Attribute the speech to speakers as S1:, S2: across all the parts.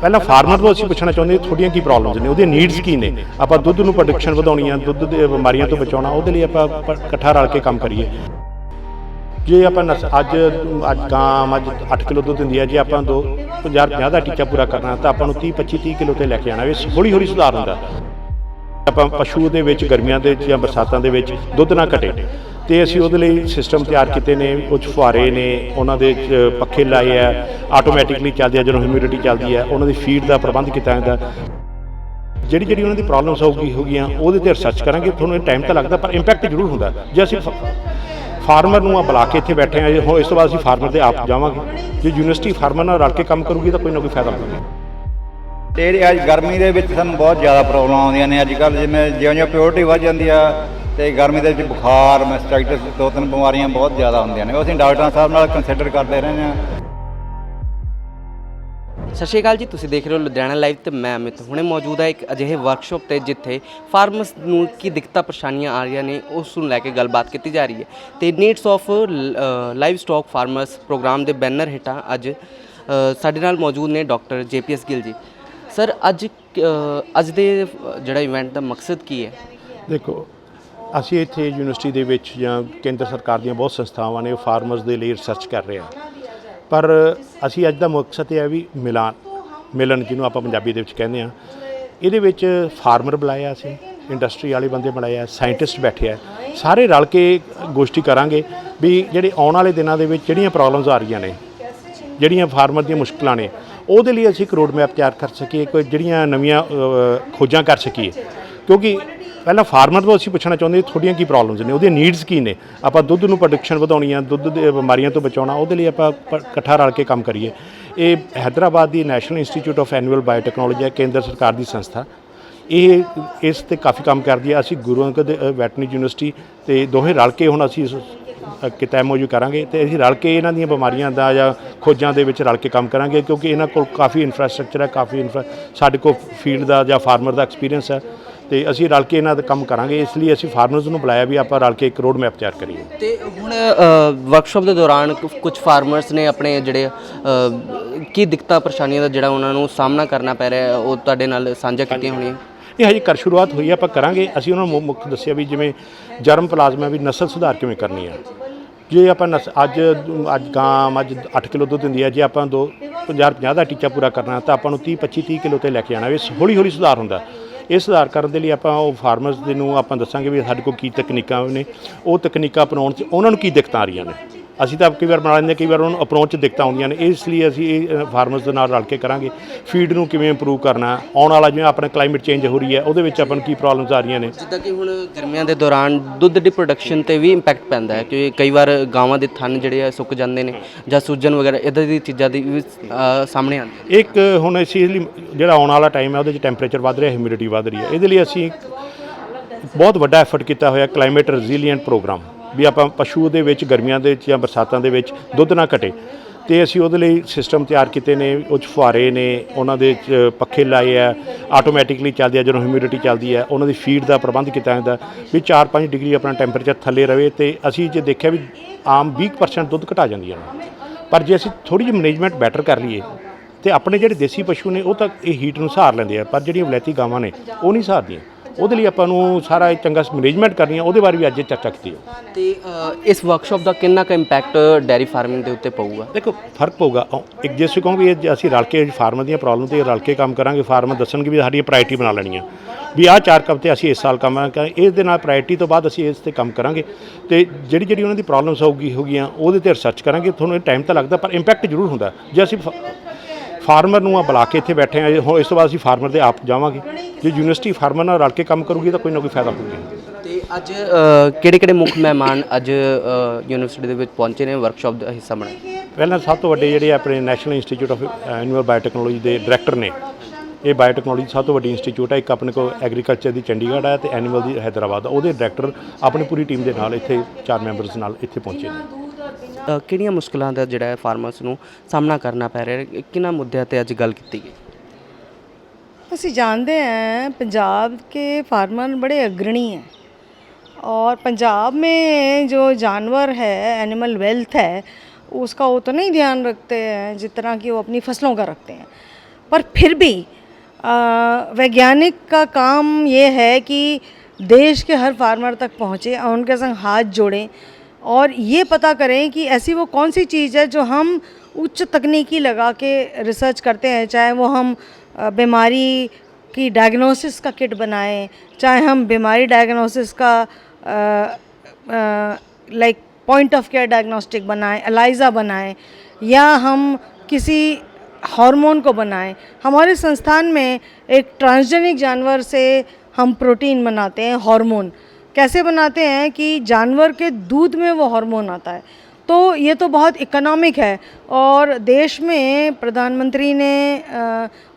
S1: ਪਹਿਲਾਂ ਫਾਰਮਰ ਤੋਂ ਅਸੀਂ ਪੁੱਛਣਾ ਚਾਹੁੰਦੇ ਹਾਂ, ਤੁਹਾਡੀਆਂ ਕੀ ਪ੍ਰੋਬਲਮਸ ਨੇ? ਉਹਦੀਆਂ ਨੀਡਸ ਕੀ ਨੇ? ਆਪਾਂ ਦੁੱਧ ਨੂੰ ਪ੍ਰੋਡਕਸ਼ਨ ਵਧਾਉਣੀ ਆ, ਦੁੱਧ ਦੇ ਬਿਮਾਰੀਆਂ ਤੋਂ ਬਚਾਉਣਾ, ਉਹਦੇ ਲਈ ਆਪਾਂ ਇਕੱਠਾ ਰਲ ਕੇ ਕੰਮ ਕਰੀਏ। ਜੇ ਆਪਾਂ ਨਸ- ਅੱਜ ਅੱਜ ਗਾਂ, ਅੱਜ 8 ਕਿਲੋ ਦੁੱਧ ਦਿੰਦੀ ਹੈ ਜੇ ਆਪਾਂ ਦੋ 50 50 ਦਾ ਟੀਚਾ ਪੂਰਾ ਕਰਨਾ, ਤਾਂ ਆਪਾਂ ਨੂੰ 30 25 30 ਕਿਲੋ ਤੇ ਲੈ ਕੇ ਆਣਾ ਇਹ ਹੌਲੀ ਹੌਲੀ ਸੁਧਾਰ ਹੁੰਦਾ। ਆਪਾਂ ਪਸ਼ੂ ਦੇ ਵਿੱਚ, ਗਰਮੀਆਂ ਦੇ ਜਾਂ ਬਰਸਾਤਾਂ ਦੇ ਵਿੱਚ ਦੁੱਧ ਨਾ ਘਟੇ। ਤੇ ਅਸੀਂ ਉਹਦੇ ਲਈ ਸਿਸਟਮ ਤਿਆਰ ਕੀਤੇ ਨੇ ਉਹ 'ਚ ਫੁਹਾਰੇ ਨੇ, ਉਹਨਾਂ ਦੇ 'ਚ ਪੱਖੇ ਲਾਏ ਆ ਆਟੋਮੈਟਿਕਲੀ ਚੱਲਦੇ ਆ, ਜਦੋਂ ਹਿਊਮਿਡਿਟੀ ਚੱਲਦੀ ਹੈ ਉਹਨਾਂ ਦੀ ਫੀਡ ਦਾ ਪ੍ਰਬੰਧ ਕੀਤਾ ਜਾਂਦਾ। ਜਿਹੜੀ ਜਿਹੜੀ ਉਹਨਾਂ ਦੀ ਪ੍ਰੋਬਲਮਸ ਹੋਊਗੀ ਹੋਗੀਆਂ ਉਹਦੇ ਤੇ ਰਿਸਰਚ ਕਰਾਂਗੇ, ਤੁਹਾਨੂੰ ਟਾਈਮ ਤਾਂ ਲੱਗਦਾ, ਪਰ ਇੰਪੈਕਟ ਜ਼ਰੂਰ ਹੁੰਦਾ। ਜੇ ਅਸੀਂ ਫਾਰਮਰ ਨੂੰ ਆ ਬੁਲਾ ਕੇ ਇੱਥੇ ਬੈਠੇ ਆ, ਹੁਣ ਇਸ ਤੋਂ ਬਾਅਦ ਅਸੀਂ ਫਾਰਮਰ ਦੇ ਆਪ ਜਾਵਾਂਗੇ। ਜੇ ਯੂਨੀਵਰਸਿਟੀ ਫਾਰਮਰ ਨਾਲ ਰਲ ਕੇ ਕੰਮ ਕਰੂਗੀ, ਤਾਂ ਕੋਈ ਨਾ ਕੋਈ ਫਾਇਦਾ ਹੋਊਗਾ।
S2: ਤੇ ਅੱਜ ਗਰਮੀ ਦੇ ਵਿੱਚ ਸਾਨੂੰ ਬਹੁਤ ਜ਼ਿਆਦਾ ਪ੍ਰੋਬਲਮ ਆਉਂਦੀਆਂ ਨੇ। ਅੱਜ ਕੱਲ੍ਹ ਜਿਵੇਂ ਜਿਉਂ ਜਿਉਂ ਪਿਓਰਿਟੀ ਵੱਧ ਜਾਂਦੀ ਆ ਤੇ ਗਰਮੀ ਦੇ ਵਿੱਚ ਬੁਖਾਰ ਮੈਸਟਾਈਟਸ ਦੋ ਤਿੰਨ ਬਿਮਾਰੀਆਂ ਬਹੁਤ ਜ਼ਿਆਦਾ ਹੁੰਦੀਆਂ ਨੇ। ਉਹ ਅਸੀਂ ਡਾਕਟਰਾਂ ਸਾਹਿਬ ਨਾਲ ਕੰਸੀਡਰ ਕਰਦੇ ਰਹੇ ਹਾਂ।
S3: ਸਤਿ ਸ਼੍ਰੀ ਅਕਾਲ ਜੀ ਤੁਸੀਂ ਦੇਖ ਰਹੇ ਹੋ ਲੁਧਿਆਣਾ ਲਾਈਵ ਤੇ ਮੈਂ ਅਮਿਤ। ਹੁਣੇ ਮੌਜੂਦ ਹੈ ਇੱਕ ਅਜਿਹੇ ਵਰਕਸ਼ਾਪ ਤੇ ਜਿੱਥੇ ਫਾਰਮਰਸ ਨੂੰ ਕੀ ਦਿੱਕਤਾਂ ਪਰੇਸ਼ਾਨੀਆਂ ਆ ਰਹੀਆਂ ਨੇ ਉਸ ਨੂੰ ਲੈ ਕੇ ਗੱਲਬਾਤ ਕੀਤੀ ਜਾ ਰਹੀ ਹੈ। ਤੇ needs of livestock farmers program ਦੇ ਬੈਨਰ ਹੇਠਾਂ ਅੱਜ ਸਾਡੇ ਨਾਲ ਮੌਜੂਦ ਨੇ ਡਾਕਟਰ ਜੇਪੀਐਸ ਗਿੱਲ ਜੀ। ਸਰ ਅੱਜ ਅੱਜ ਦੇ ਜਿਹੜਾ ਇਵੈਂਟ ਦਾ ਮਕਸਦ ਕੀ ਹੈ?
S1: ਦੇਖੋ ਅਸੀਂ ਇੱਥੇ ਯੂਨੀਵਰਸਿਟੀ ਦੇ ਵਿੱਚ ਜਾਂ ਕੇਂਦਰ ਸਰਕਾਰ ਦੀਆਂ ਬਹੁਤ ਸੰਸਥਾਵਾਂ ਨੇ ਫਾਰਮਰਸ ਦੇ ਲਈ ਰਿਸਰਚ ਕਰ ਰਹੇ ਆ। ਪਰ ਅਸੀਂ ਅੱਜ ਦਾ ਮਕਸਦ ਇਹ ਹੈ ਵੀ ਮਿਲਾਨ, ਮਿਲਨ ਜਿਹਨੂੰ ਆਪਾਂ ਪੰਜਾਬੀ ਦੇ ਵਿੱਚ ਕਹਿੰਦੇ ਆ। ਇਹਦੇ ਵਿੱਚ ਫਾਰਮਰ ਬੁਲਾਇਆ ਅਸੀਂ ਇੰਡਸਟਰੀ ਵਾਲੇ ਬੰਦੇ ਬੁਲਾਏ ਆ ਸਾਇੰਟਿਸਟ ਬੈਠੇ ਆ ਸਾਰੇ ਰਲ ਕੇ ਗੋਸ਼ਟੀ ਕਰਾਂਗੇ ਵੀ ਜਿਹੜੇ ਆਉਣ ਵਾਲੇ ਦਿਨਾਂ ਦੇ ਵਿੱਚ ਜਿਹੜੀਆਂ ਪ੍ਰੋਬਲਮਸ ਆ ਰਹੀਆਂ ਨੇ, ਜਿਹੜੀਆਂ ਫਾਰਮਰ ਦੀਆਂ ਮੁਸ਼ਕਲਾਂ ਨੇ, ਉਹਦੇ ਲਈ ਅਸੀਂ ਇੱਕ ਰੋਡ ਮੈਪ ਤਿਆਰ ਕਰ ਸਕੀਏ, ਕੋਈ ਜਿਹੜੀਆਂ ਨਵੀਆਂ ਖੋਜਾਂ ਕਰ ਸਕੀਏ। ਕਿਉਂਕਿ ਪਹਿਲਾਂ ਫਾਰਮਰ ਤੋਂ ਅਸੀਂ ਪੁੱਛਣਾ ਚਾਹੁੰਦੇ ਤੁਹਾਡੀਆਂ ਕੀ ਪ੍ਰੋਬਲਮਸ ਨੇ? ਉਹਦੀਆਂ ਨੀਡਸ ਕੀ ਨੇ? ਆਪਾਂ ਦੁੱਧ ਨੂੰ ਪ੍ਰੋਡਕਸ਼ਨ ਵਧਾਉਣੀ ਆ ਦੁੱਧ ਦੇ ਬਿਮਾਰੀਆਂ ਤੋਂ ਬਚਾਉਣਾ ਉਹਦੇ ਲਈ ਆਪਾਂ ਇਕੱਠਾ ਰਲ ਕੇ ਕੰਮ ਕਰੀਏ। ਇਹ ਹੈਦਰਾਬਾਦ ਦੀ national institute of animal biotechnology ਹੈ ਕੇਂਦਰ ਸਰਕਾਰ ਦੀ ਸੰਸਥਾ। ਇਹ ਇਸ ਤੇ ਕਾਫੀ ਕੰਮ ਕਰਦੀ ਹੈ। ਅਸੀਂ ਗੁਰੂ ਅੰਗਦ ਵੈਟਰਨਰੀ ਯੂਨੀਵਰਸਿਟੀ ਤੇ ਦੋਹੇ ਰਲ ਕੇ ਹੁਣ ਅਸੀਂ ਇਸ ਅ, ਕਿਤਾ ਮੌਜੂ ਕਰਾਂਗੇ ਤੇ ਅਸੀਂ ਰਲ ਕੇ ਇਹਨਾਂ ਦੀਆਂ ਬਿਮਾਰੀਆਂ ਦਾ ਜਾਂ ਖੋਜਾਂ ਦੇ ਵਿੱਚ ਰਲ ਕੇ ਕੰਮ ਕਰਾਂਗੇ ਕਿਉਂਕਿ ਇਹਨਾਂ ਕੋਲ ਕਾਫੀ ਇਨਫਰਾਸਟ੍ਰਕਚਰ ਹੈ ਕਾਫੀ ਇਨਫਰਾ ਸਾਡੇ ਕੋਲ ਫੀਲਡ ਦਾ ਜਾਂ ਫਾਰਮਰ ਦਾ ਐਕਸਪੀਰੀਅੰਸ ਹੈ। ਤੇ ਅਸੀਂ ਰਲ ਕੇ ਇਹਨਾਂ ਦਾ ਕੰਮ ਕਰਾਂਗੇ ਇਸ ਲਈ ਅਸੀਂ ਫਾਰਮਰਸ ਨੂੰ ਬੁਲਾਇਆ ਵੀ ਆਪਾਂ ਰਲ ਕੇ ਇੱਕ ਰੋਡ ਮੈਪ ਤਿਆਰ ਕਰੀਏ।
S3: ਤੇ ਹੁਣ ਵਰਕਸ਼ਾਪ ਦੇ ਦੌਰਾਨ ਕੁਝ ਫਾਰਮਰਸ ਨੇ ਆਪਣੇ ਜਿਹੜੇ ਕੀ ਦਿੱਕਤਾਂ ਪਰੇਸ਼ਾਨੀਆਂ ਦਾ ਜਿਹੜਾ ਉਹਨਾਂ ਨੂੰ ਸਾਹਮਣਾ ਕਰਨਾ ਪੈ ਰਿਹਾ ਉਹ ਤੁਹਾਡੇ ਨਾਲ ਸਾਂਝਾ ਕੀਤੀਆਂ ਹੋਣੀਆਂ?
S1: ਇਹ ਹਜੇ ਕਰ ਸ਼ੁਰੂਆਤ ਹੋਈ ਆਪਾਂ ਕਰਾਂਗੇ। ਅਸੀਂ ਉਹਨਾਂ ਨੂੰ ਮੁੱਖ ਦੱਸਿਆ ਵੀ ਜਿਵੇਂ ਜਰਮ ਪਲਾਜ਼ਮਾ ਵੀ ਨਸਲ ਸੁਧਾਰ ਕਿਵੇਂ ਕਰਨੀ ਆ। ਜੇ ਆਪਾਂ ਅੱਜ ਅੱਜ ਗਾਂ ਅੱਜ 8 ਕਿਲੋ ਦੁੱਧ ਦਿੰਦੀ ਹੈ ਜੇ ਆਪਾਂ ਦੋ 50 50 ਦਾ ਟੀਚਾ ਪੂਰਾ ਕਰਨਾ ਤਾਂ ਆਪਾਂ ਨੂੰ 30 25 30 ਕਿਲੋ ਤੇ ਲੈ ਕੇ ਆਣਾ ਇਹ ਹੌਲੀ ਹੌਲੀ ਸੁਧਾਰ ਹੁੰਦਾ। ਇਹ ਸੁਧਾਰ ਕਰਨ ਦੇ ਲਈ ਆਪਾਂ ਉਹ ਫਾਰਮਰਸ ਦੇ ਨੂੰ ਆਪਾਂ ਦੱਸਾਂਗੇ ਵੀ ਸਾਡੇ ਕੋਲ ਕੀ ਤਕਨੀਕਾਂ ਨੇ, ਉਹ ਤਕਨੀਕਾਂ ਅਪਣਾਉਣ 'ਚ ਉਹਨਾਂ ਨੂੰ ਕੀ ਦਿੱਕਤਾਂ ਆ ਰਹੀਆਂ ਨੇ। ਅਸੀਂ ਤਾਂ ਕਈ ਵਾਰ ਬਣਾ ਲੈਂਦੇ ਕਈ ਵਾਰ ਉਹਨਾਂ ਨੂੰ ਅਪਰੋਚ ਦਿੱਕਤਾਂ ਆਉਂਦੀਆਂ ਨੇ ਇਸ ਲਈ ਅਸੀਂ ਇਹ ਫਾਰਮਰਸ ਦੇ ਨਾਲ ਰਲ ਕੇ ਕਰਾਂਗੇ। ਫੀਡ ਨੂੰ ਕਿਵੇਂ ਇੰਪਰੂਵ ਕਰਨਾ ਆਉਣ ਵਾਲਾ ਜਿਵੇਂ ਆਪਣਾ ਕਲਾਈਮੇਟ ਚੇਂਜ ਹੋ ਰਹੀ ਹੈ ਉਹਦੇ ਵਿੱਚ ਆਪਾਂ ਨੂੰ ਕੀ ਪ੍ਰੋਬਲਮਸ ਆ ਰਹੀਆਂ ਨੇ?
S3: ਜਿੱਦਾਂ ਕਿ ਹੁਣ ਗਰਮੀਆਂ ਦੇ ਦੌਰਾਨ ਦੁੱਧ ਦੀ ਪ੍ਰੋਡਕਸ਼ਨ ਤੇ ਵੀ ਇੰਪੈਕਟ ਪੈਂਦਾ ਹੈ ਕਿ ਕਈ ਵਾਰ ਗਾਵਾਂ ਦੇ ਥਣ ਜਿਹੜੇ ਆ ਸੁੱਕ ਜਾਂਦੇ ਨੇ ਜਾਂ ਸੂਜਨ ਵਗੈਰਾ ਇਦਾਂ ਦੀ ਚੀਜ਼ਾਂ ਦੀ ਵੀ ਸਾਹਮਣੇ ਆਉਂਦੀਆਂ
S1: ਇੱਕ ਹੁਣ ਅਸੀਂ ਇਸ ਲਈ ਜਿਹੜਾ ਆਉਣ ਵਾਲਾ ਟਾਈਮ ਹੈ ਉਹਦੇ 'ਚ ਟੈਂਪਰੇਚਰ ਵੱਧ ਰਿਹਾ ਹਿਊਮਿਡਿਟੀ ਵੱਧ ਰਹੀ ਹੈ। ਇਹਦੇ ਲਈ ਅਸੀਂ ਬਹੁਤ ਵੱਡਾ ਐਫਰਟ ਕੀਤਾ ਹੋਇਆ ਕਲਾਈਮੇਟ ਰੈਜ਼ੀਲੀਐਂਟ ਪ੍ਰੋਗਰਾਮ ਵੀ ਆਪਾਂ ਪਸ਼ੂ ਦੇ ਵਿੱਚ, ਗਰਮੀਆਂ ਦੇ ਵਿੱਚ ਜਾਂ ਬਰਸਾਤਾਂ ਦੇ ਵਿੱਚ ਦੁੱਧ ਨਾ ਘਟੇ। ਤੇ ਅਸੀਂ ਉਹਦੇ ਲਈ ਸਿਸਟਮ ਤਿਆਰ ਕੀਤੇ ਨੇ, ਉਹ 'ਚ ਫੁਹਾਰੇ ਨੇ, ਉਹਨਾਂ ਦੇ 'ਚ ਪੱਖੇ ਲਾਏ ਆ ਆਟੋਮੈਟਿਕਲੀ ਚੱਲਦੇ ਆ, ਜਦੋਂ ਹਿਊਮਿਡਿਟੀ ਚੱਲਦੀ ਹੈ ਉਹਨਾਂ ਦੀ ਫੀਡ ਦਾ ਪ੍ਰਬੰਧ ਕੀਤਾ ਜਾਂਦਾ, ਵੀ 4-5 ਡਿਗਰੀ ਆਪਣਾ ਟੈਂਪਰੇਚਰ ਥੱਲੇ ਰਵੇ ਤੇ ਅਸੀਂ ਜੇ ਦੇਖਿਆ ਵੀ ਆਮ 20% ਦੁੱਧ ਘਟਾ ਜਾਂਦੀਆਂ ਨੇ। ਪਰ ਜੇ ਅਸੀਂ ਥੋੜੀ ਜਿਹੀ ਮੈਨੇਜਮੈਂਟ ਬੈਟਰ ਕਰ ਲਈਏ, ਤੇ ਆਪਣੇ ਜਿਹੜੇ ਦੇਸੀ ਪਸ਼ੂ ਨੇ ਉਹ ਤਾਂ ਇਹ ਹੀਟ ਨੂੰ ਸਹਾਰ ਲੈਂਦੇ ਆ, ਪਰ ਜਿਹੜੀਆਂ ਵਲੈਤੀ ਗਾਵਾਂ ਨੇ, ਉਹ ਨਹੀਂ ਸਹਾਰਦੀਆਂ। ਉਹਦੇ ਲਈ ਆਪਾਂ ਨੂੰ ਸਾਰਾ ਇਹ ਚੰਗਾ ਮੈਨੇਜਮੈਂਟ ਕਰਨੀ ਆ ਉਹਦੇ ਬਾਰੇ ਵੀ ਅੱਜ ਚਰਚਾ ਕੀਤੀ ਹੈ
S3: ਤੇ ਅ, ਇਸ ਵਰਕਸ਼ਾਪ ਦਾ ਕਿੰਨਾ ਕੁ ਇੰਪੈਕਟ ਡੈਰੀ ਫਾਰਮਿੰਗ ਦੇ ਉੱਤੇ ਪਊਗਾ?
S1: ਦੇਖੋ ਫ਼ਰਕ ਪਊਗਾ। ਇੱਕ ਜੇ ਅਸੀਂ ਕਹੋ ਵੀ ਇਹ ਅਸੀਂ ਰਲ ਕੇ ਫਾਰਮਰ ਦੀਆਂ ਪ੍ਰੋਬਲਮ ਤੇ ਰਲ ਕੇ ਕੰਮ ਕਰਾਂਗੇ ਫਾਰਮਰ ਦੱਸਣਗੇ ਵੀ ਸਾਡੀਆਂ ਪ੍ਰਾਇਰਟੀ ਬਣਾ ਲੈਣੀਆਂ। ਵੀ ਆਹ ਚਾਰ ਕੰਮ ਤੇ ਅਸੀਂ ਇਸ ਸਾਲ ਕੰਮ ਕਰਾਂਗੇ ਇਸ ਦੇ ਨਾਲ ਪ੍ਰਾਇਰਟੀ ਤੋਂ ਬਾਅਦ ਅਸੀਂ ਇਸ ਤੇ ਕੰਮ ਕਰਾਂਗੇ। ਤੇ ਜਿਹੜੀ ਜਿਹੜੀ ਉਹਨਾਂ ਦੀ ਪ੍ਰੋਬਲਮਸ ਹੋਊਗੀ ਹੋਗੀਆਂ ਉਹਦੇ ਤੇ ਰਿਸਰਚ ਕਰਾਂਗੇ। ਤੁਹਾਨੂੰ ਟਾਈਮ ਤਾਂ ਲੱਗਦਾ ਪਰ ਇੰਪੈਕਟ ਜ਼ਰੂਰ ਹੁੰਦਾ। ਜੇ ਅਸੀਂ ਫ- ਫਾਰਮਰ ਨੂੰ ਆ ਬੁਲਾ ਕੇ ਇੱਥੇ ਬੈਠੇ ਆ ਹੁਣ ਇਸ ਤੋਂ ਬਾਅਦ ਅਸੀਂ ਫਾਰਮਰ ਦੇ ਆਪ ਜਾਵਾਂਗੇ। ਜੇ ਯੂਨੀਵਰਸਿਟੀ ਫਾਰਮਰ ਨਾਲ ਰਲ ਕੇ ਕੰਮ ਕਰੂਗੀ ਤਾਂ ਕੋਈ ਨਾ ਕੋਈ ਫਾਇਦਾ ਹੋਊਗਾ।
S3: ਤੇ ਅੱਜ ਕਿਹੜੇ ਕਿਹੜੇ ਮੁੱਖ ਮਹਿਮਾਨ ਅੱਜ ਯੂਨੀਵਰਸਿਟੀ ਦੇ ਵਿੱਚ ਪਹੁੰਚੇ ਨੇ ਵਰਕਸ਼ਾਪ ਦਾ ਹਿੱਸਾ ਬਣੇ?
S1: ਪਹਿਲਾਂ ਸਭ ਤੋਂ ਵੱਡੇ ਜਿਹੜੇ ਆਪਣੇ national institute of animal biotechnology ਦੇ ਡਾਇਰੈਕਟਰ ਨੇ। ਇਹ ਬਾਇਓਟੈਕਨੋਲੋਜੀ ਸਭ ਤੋਂ ਵੱਡੀ ਇੰਸਟੀਚਿਊਟ ਹੈ ਇੱਕ ਆਪਣੇ ਕੋਲ ਐਗਰੀਕਲਚਰ ਦੀ ਚੰਡੀਗੜ੍ਹ ਹੈ ਤੇ ਐਨੀਮਲ ਦੀ ਆ। ਉਹਦੇ ਡਾਇਰੈਕਟਰ ਆਪਣੀ ਪੂਰੀ ਟੀਮ ਦੇ ਨਾਲ ਇੱਥੇ ਚਾਰ ਮੈਂਬਰਸ ਨਾਲ ਇੱਥੇ ਪਹੁੰਚੇ ਨੇ।
S3: ਅ, ਕਿਹੜੀਆਂ ਮੁਸ਼ਕਲਾਂ ਦਾ ਜਿਹੜਾ ਹੈ ਫਾਰਮਰਸ ਨੂੰ ਸਾਹਮਣਾ ਕਰਨਾ ਪੈ ਰਿਹਾ ਹੈ ਕਿਹਨਾਂ ਮੁੱਦਿਆਂ ਤੇ ਅੱਜ ਗੱਲ ਕੀਤੀ ਗਈ
S4: ਅਸੀਂ जानते हैं पंजाब के फार्मर बड़े अग्रणी हैं और पंजाब में जो जानवर है एनिमल वेल्थ है उसका उतना ही ध्यान रखते हैं जितना कि वो अपनी फसलों का रखते हैं पर फिर भी अ, वैज्ञानिक का काम ये है कि देश के हर फार्मर तक पहुँचे और उनके संग हाथ जोड़ें और ये पता करें कि ऐसी वो कौन सी चीज़ है जो हम उच्च तकनीकी लगा के रिसर्च करते हैं, चाहे वो हम बीमारी की डायग्नोसिस का किट बनाएँ, चाहे हम बीमारी डायग्नोसिस का like point of care diagnostic बनाएँ एलाइजा बनाएँ, या हम किसी हार्मोन को बनाएँ। हमारे संस्थान में एक ट्रांसजेनिक जानवर से हम प्रोटीन बनाते हैं हार्मोन कैसे बनाते हैं कि जानवर के दूध में वो हार्मोन आता है? तो ये तो बहुत इकोनॉमिक है और देश में प्रधानमंत्री ने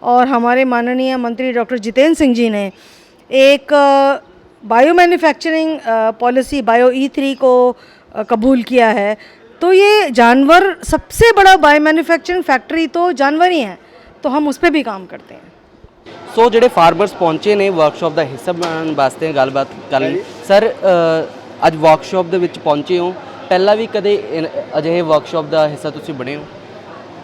S4: और हमारे माननीय मंत्री डॉक्टर जितेंद्र सिंह जी ने एक bio manufacturing policy bio E three को कबूल किया है। तो ये जानवर सबसे बड़ा बायो मैन्युफैक्चरिंग फैक्ट्री तो जानवर ही हैं। तो हम उस पर भी काम करते हैं।
S3: ਸੋ ਜਿਹੜੇ ਫਾਰਮਰਸ ਪਹੁੰਚੇ ਨੇ ਵਰਕਸ਼ਾਪ ਦਾ ਹਿੱਸਾ ਬਣਨ ਵਾਸਤੇ ਗੱਲਬਾਤ ਕਰਨ ਸਰ ਅੱਜ ਵਰਕਸ਼ਾਪ ਦੇ ਵਿੱਚ ਪਹੁੰਚੇ ਹੋ। ਪਹਿਲਾਂ ਵੀ ਕਦੇ ਇਨ- ਅਜਿਹੇ ਵਰਕਸ਼ਾਪ ਦਾ ਹਿੱਸਾ ਤੁਸੀਂ ਬਣੇ ਹੋ?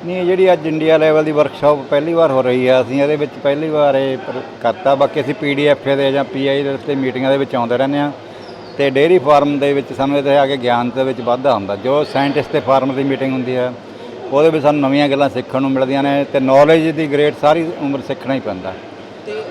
S2: ਨਹੀਂ ਜਿਹੜੀ ਅੱਜ ਇੰਡੀਆ ਲੈਵਲ ਦੀ ਵਰਕਸ਼ਾਪ ਪਹਿਲੀ ਵਾਰ ਹੋ ਰਹੀ ਹੈ ਅਸੀਂ ਇਹਦੇ ਵਿੱਚ ਪਹਿਲੀ ਵਾਰ ਇਹ ਪਰ- ਕਰਤਾ। ਬਾਕੀ ਅਸੀਂ ਪੀਡੀਐਫ ਦੇ ਜਾਂ ਪੀਆਈ ਦੇ ਉੱਤੇ ਮੀਟਿੰਗਾਂ ਦੇ ਵਿੱਚ ਆਉਂਦੇ ਰਹਿੰਦੇ ਆ ਤੇ ਡੇਅਰੀ ਫਾਰਮ ਦੇ ਵਿੱਚ ਸਾਨੂੰ ਇਹਦੇ ਆ ਕੇ ਗਿਆਨ ਦੇ ਵਿੱਚ ਵਾਧਾ ਹੁੰਦਾ। ਜੋ ਸਾਇੰਟਿਸਟ ਤੇ ਫਾਰਮਰ ਦੀ ਮੀਟਿੰਗ ਹੁੰਦੀ ਹੈ ਉਹਦੇ ਵਿੱਚ ਸਾਨੂੰ ਨਵੀਆਂ ਗੱਲਾਂ ਸਿੱਖਣ ਨੂੰ ਮਿਲਦੀਆਂ ਨੇ ਤੇ ਨੌਲੇਜ ਦੀ ਗ੍ਰੇਡ ਸਾਰੀ ਉਮਰ ਸਿੱਖਣਾ ਹੀ ਪੈਂਦਾ।
S3: ਤੇ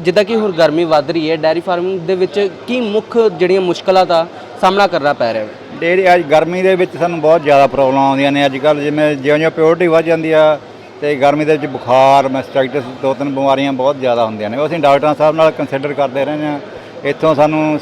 S3: ਜਿੱਦਾਂ ਕਿ ਹੁਣ ਗਰਮੀ ਵੱਧ ਰਹੀ ਹੈ ਡੈਰੀ ਫਾਰਮਿੰਗ ਦੇ ਵਿੱਚ ਕੀ ਮੁੱਖ ਜਿਹੜੀਆਂ ਮੁਸ਼ਕਲਾਂ ਦਾ ਸਾਹਮਣਾ ਕਰਨਾ ਪੈ ਰਿਹਾ? ਹੈ
S2: ਡੇਰੀ ਅੱਜ ਗਰਮੀ ਦੇ ਵਿੱਚ ਸਾਨੂੰ ਬਹੁਤ ਜ਼ਿਆਦਾ ਪ੍ਰੋਬਲਮ ਆਉਂਦੀਆਂ ਨੇ। ਅੱਜ ਕੱਲ੍ਹ ਜਿਵੇਂ ਜਿਉਂ ਜਿਉਂ ਪਿਓਰਿਟੀ ਵੱਧ ਜਾਂਦੀ ਆ ਤੇ ਗਰਮੀ ਦੇ ਵਿੱਚ ਬੁਖਾਰ ਮੈਸਟਾਈਟਸ ਦੋ ਤਿੰਨ ਬਿਮਾਰੀਆਂ ਬਹੁਤ ਜ਼ਿਆਦਾ ਹੁੰਦੀਆਂ ਨੇ। ਉਹ ਅਸੀਂ ਡਾਕਟਰਾਂ ਸਾਹਿਬ ਨਾਲ ਕੰਸੀਡਰ ਕਰਦੇ ਰਹਿੰਦੇ ਆ ਇੱਥੋਂ ਸਾਨੂੰ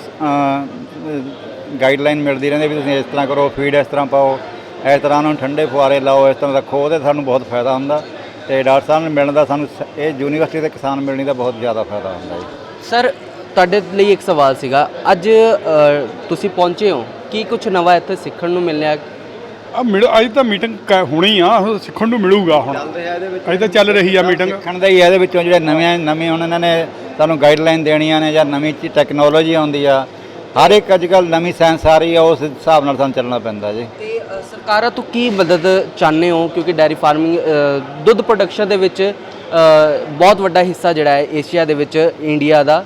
S2: ਗਾਈਡਲਾਈਨ ਮਿਲਦੀ ਰਹਿੰਦੀ ਵੀ ਤੁਸੀਂ ਇਸ ਤਰ੍ਹਾਂ ਕਰੋ ਫੀਡ ਇਸ ਤਰ੍ਹਾਂ ਪਾਓ। ਇਸ ਤਰ੍ਹਾਂ ਉਹਨੂੰ ਠੰਡੇ ਫੁਆਰੇ ਲਾਓ ਇਸ ਤਰ੍ਹਾਂ ਰੱਖੋ ਉਹਦੇ ਸਾਨੂੰ ਬਹੁਤ ਫਾਇਦਾ ਹੁੰਦਾ। ਤੇ ਡਾਕਟਰ ਸਾਹਿਬ ਨਾਲ ਮਿਲਣ ਦਾ ਸਾਨੂੰ ਸ- ਇਹ ਯੂਨੀਵਰਸਿਟੀ ਦੇ ਕਿਸਾਨ ਮਿਲਣੀ ਦਾ ਬਹੁਤ ਜ਼ਿਆਦਾ ਫਾਇਦਾ ਹੁੰਦਾ ਜੀ।
S3: ਸਰ ਤੁਹਾਡੇ ਲਈ ਇੱਕ ਸਵਾਲ ਸੀਗਾ। ਅੱਜ ਅ, ਤੁਸੀਂ ਪਹੁੰਚੇ ਹੋ। ਕੀ ਕੁਝ ਨਵਾਂ ਇੱਥੇ ਸਿੱਖਣ ਨੂੰ ਮਿਲਿਆ?
S5: ਆ ਮਿਲ ਅੱਜ ਤਾਂ ਮੀਟਿੰਗ ਕ- ਹੋਣੀ ਆ। ਹੁਣ ਸਿੱਖਣ ਨੂੰ ਮਿਲੂਗਾ ਹੁਣ। ਅੱਜ ਤਾਂ ਚੱਲ ਰਹੀ ਆ ਮੀਟਿੰਗ।
S2: ਸਿੱਖਣ ਦਾ ਹੀ ਹੈ, ਇਹਦੇ ਵਿੱਚੋਂ ਜਿਹੜੇ ਨਵੇਂ ਨਵੇਂ ਹੁਣ ਇਹਨਾਂ ਨੇ ਸਾਨੂੰ ਗਾਈਡਲਾਈਨ ਦੇਣੀਆਂ ਨੇ ਜਾਂ ਨਵੀਂ ਚੀ ਟੈਕਨੋਲੋਜੀ ਆਉਂਦੀ ਆ। ਹਰ ਇੱਕ ਅੱਜ ਕੱਲ੍ਹ ਨਵੀਂ ਸਾਇੰਸ ਆ ਰਹੀ ਆ ਉਸ ਹਿਸਾਬ ਨਾਲ ਸਾਨੂੰ ਚੱਲਣਾ ਪੈਂਦਾ ਜੀ।
S3: ਤੇ ਅ, ਸਰਕਾਰਾਂ ਤੋਂ ਕੀ ਮਦਦ ਚਾਹੁੰਦੇ ਹੋ? ਕਿਉਂਕਿ ਡੈਰੀ ਫਾਰਮਿੰਗ ਅ, ਦੁੱਧ ਪ੍ਰੋਡਕਸ਼ਨ ਦੇ ਵਿੱਚ ਅ, ਬਹੁਤ ਵੱਡਾ ਹਿੱਸਾ ਜਿਹੜਾ ਹੈ ਏਸ਼ੀਆ ਦੇ ਵਿੱਚ ਇੰਡੀਆ ਦਾ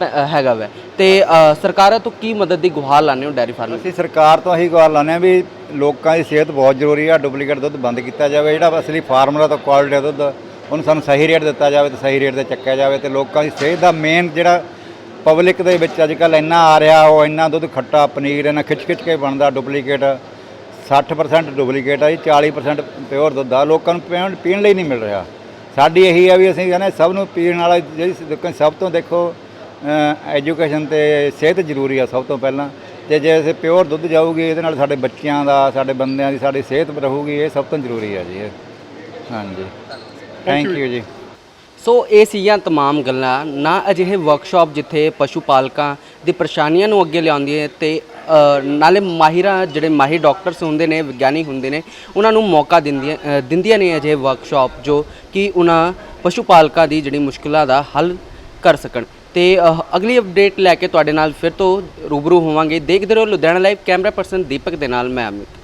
S3: ਪ- ਅ, ਹੈਗਾ ਵੈ। ਤੇ ਅ, ਸਰਕਾਰਾਂ ਤੋਂ ਕੀ ਮਦਦ ਦੀ ਗੁਹਾਰ ਲਾਉਂਦੇ ਹੋ ਡੈਰੀ ਫਾਰਮਿੰਗ?
S2: ਅਸੀਂ ਸਰਕਾਰ ਤੋਂ ਇਹੀ ਗੱਲ ਲਾਉਂਦੇ ਹਾਂ ਵੀ ਲੋਕਾਂ ਦੀ ਸਿਹਤ ਬਹੁਤ ਜ਼ਰੂਰੀ ਆ ਡੁਪਲੀਕੇਟ ਦੁੱਧ ਬੰਦ ਕੀਤਾ ਜਾਵੇ। ਜਿਹੜਾ ਅਸਲੀ ਫਾਰਮਰ ਦਾ ਕੁਆਲਿਟੀ ਦਾ ਦੁੱਧ ਉਹਨੂੰ ਸਾਨੂੰ ਸਹੀ ਰੇਟ ਦਿੱਤਾ ਜਾਵੇ ਤੇ ਸਹੀ ਰੇਟ ਤੇ ਚੱਕਿਆ ਜਾਵੇ ਤੇ ਲੋਕਾਂ ਦੀ ਸਿਹਤ ਦਾ ਮੇਨ ਜਿਹੜਾ ਪਬਲਿਕ ਦੇ ਵਿੱਚ ਅੱਜ ਕੱਲ੍ਹ ਇੰਨਾ ਆ ਰਿਹਾ ਉਹ ਇੰਨਾ ਦੁੱਧ ਖੱਟਾ ਪਨੀਰ ਇਹਨਾਂ ਖਿੱਚ ਖਿੱਚ ਕੇ ਬਣਦਾ ਡੁਪਲੀਕੇਟ। 60% ਡੁਪਲੀਕੇਟ ਆ ਜੀ 40% ਪਿਓਰ ਦੁੱਧ ਆ ਲੋਕਾਂ ਨੂੰ ਪੀਣ ਲਈ ਨਹੀਂ ਮਿਲ ਰਿਹਾ। ਸਾਡੀ ਇਹੀ ਆ ਵੀ ਅਸੀਂ ਕਹਿੰਦੇ ਸਭ ਨੂੰ ਪੀਣ ਵਾਲਾ ਜਿਹੜੀ ਲੋਕਾਂ ਸਭ ਤੋਂ ਦੇਖੋ ਐਜੂਕੇਸ਼ਨ ਤੇ ਸਿਹਤ ਜ਼ਰੂਰੀ ਆ ਸਭ ਤੋਂ ਪਹਿਲਾਂ। ਤੇ ਜੇ ਅਸੀਂ ਪਿਓਰ ਦੁੱਧ ਜਾਊਗੀ ਇਹਦੇ ਨਾਲ ਸਾਡੇ ਬੱਚਿਆਂ ਦਾ ਸਾਡੇ ਬੰਦਿਆਂ ਦੀ ਸਾਡੀ ਸਿਹਤ ਰਹੂਗੀ ਇਹ ਸਭ ਤੋਂ ਜ਼ਰੂਰੀ ਆ ਜੀ ਹਾਂਜੀ। ਥੈਂਕ ਯੂ ਜੀ।
S3: ਸੋ ਇਹ ਸੀਗੀਆਂ तमाम ਗੱਲਾਂ ਨਾ ਅਜਿਹੇ ਵਰਕਸ਼ਾਪ ਜਿੱਥੇ ਪਸ਼ੂ ਪਾਲਕਾਂ ਦੀ ਪਰੇਸ਼ਾਨੀਆਂ ਨੂੰ ਅੱਗੇ ਲਿਆਉਂਦੀ ਹੈ ਤੇ ਅ, ਨਾਲੇ ਮਾਹਿਰਾਂ ਜਿਹੜੇ ਮਾਹਿਰ ਡਾਕਟਰਸ ਹੁੰਦੇ ਨੇ ਵਿਗਿਆਨੀ ਹੁੰਦੇ ਨੇ ਉਹਨਾਂ ਨੂੰ ਮੌਕਾ ਦਿੰਦੀਆਂ ਅ, ਦਿੰਦੀਆਂ ਨੇ ਅਜਿਹੇ ਵਰਕਸ਼ਾਪ ਜੋ ਕਿ ਉਹਨਾਂ ਪਸ਼ੂ ਪਾਲਕਾਂ ਦੀ ਜਿਹੜੀ ਮੁਸ਼ਕਲਾਂ ਦਾ ਹੱਲ ਕਰ ਸਕਣ ਤੇ ਅ, ਅਗਲੀ ਅਪਡੇਟ ਲੈ ਕੇ ਤੁਹਾਡੇ ਨਾਲ ਫਿਰ ਤੋਂ ਰੂਬਰੂ ਹੋਵਾਂਗੇ ਦੇਖਦੇ ਰਹੋ Ludhiana live camera person Deepak ਦੇ ਨਾਲ ਮੈਂ ਅਮਿਤ